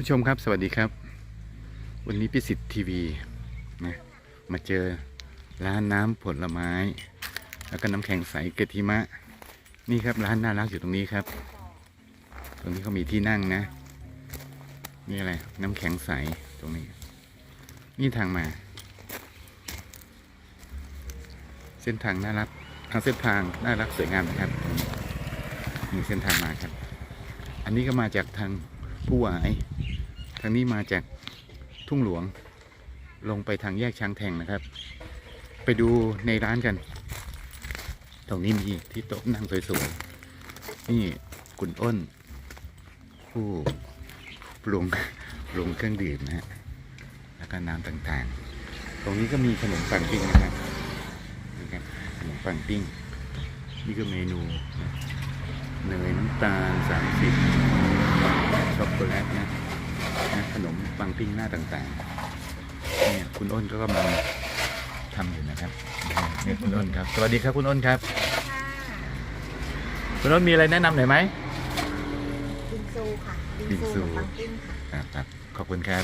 ผู้ชมครับสวัสดีครับ วันนี้พิสิทธิ์ทีวีนะมาเจอร้านน้ำผลไม้ แล้วก็น้ำแข็งใสเกทิมะ นี่ครับร้านน่ารักอยู่ตรงนี้ครับ ตรงนี้เขามีที่นั่งนะ นี่อะไรน้ำแข็งใสตรงนี้ นี่ทางมา เส้นทางน่ารักทางเส้นทางน่ารักสวยงามนะครับนี่เส้นทางมาครับ อันนี้ก็มาจากทางผู้หวาย ทางนี้มาจากทุ่งหลวง ลงไปทางแยกช้างแทงนะครับ ไปดูในร้านกัน ตรงนี้มีที่โต๊ะนั่งสวยๆ นี่คุณอ้น ผู้ปรุงปรุงเครื่องดื่มนะฮะ แล้วก็น้ำต่างๆ ตรงนี้ก็มีขนมปังปิ้งนะครับนี่ครับขนมปังปิ้ง นี่ก็เมนูเนยน้ำตาลสามสิบช็อกโกแลตนะ ขนมปังปิ้งหน้าต่างๆเนี่ยคุณอ้นก็กำลังทำอยู่นะครับนี่คุณอ้นครับ สวัสดีครับคุณอ้นครับ คุณอ้นมีอะไรแนะนำหน่อยไหมบิงซูค่ะบิงซูขนมปังปิ้งค่ะครับครับขอบคุณครับ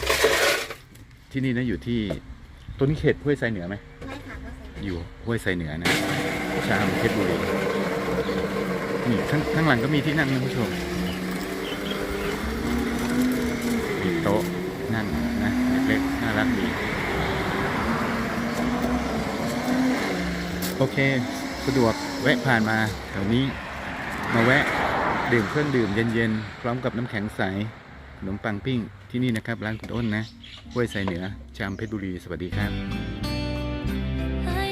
ที่นี่นะอยู่ที่ตัวนี้เขตห้วยไซเหนือไหมใช่ค่ะก็ใส่อยู่ห้วยไซเหนือนะชามเพชรบุรีนี่ข้างข้างหลังก็มีที่นั่งนะคุณผู้ชม มีโต๊ะนั่งนะเล็กๆน่ารักดี โอเค สะดวกแวะผ่านมาแถวนี้ มาแวะดื่มเครื่องดื่มเย็นๆ พร้อมกับน้ำแข็งใสขนมปังปิ้งที่นี่นะครับ ร้านคุณอ้นนะห้วยไซเหนือ ชามเพชรบุรี สวัสดีครับ I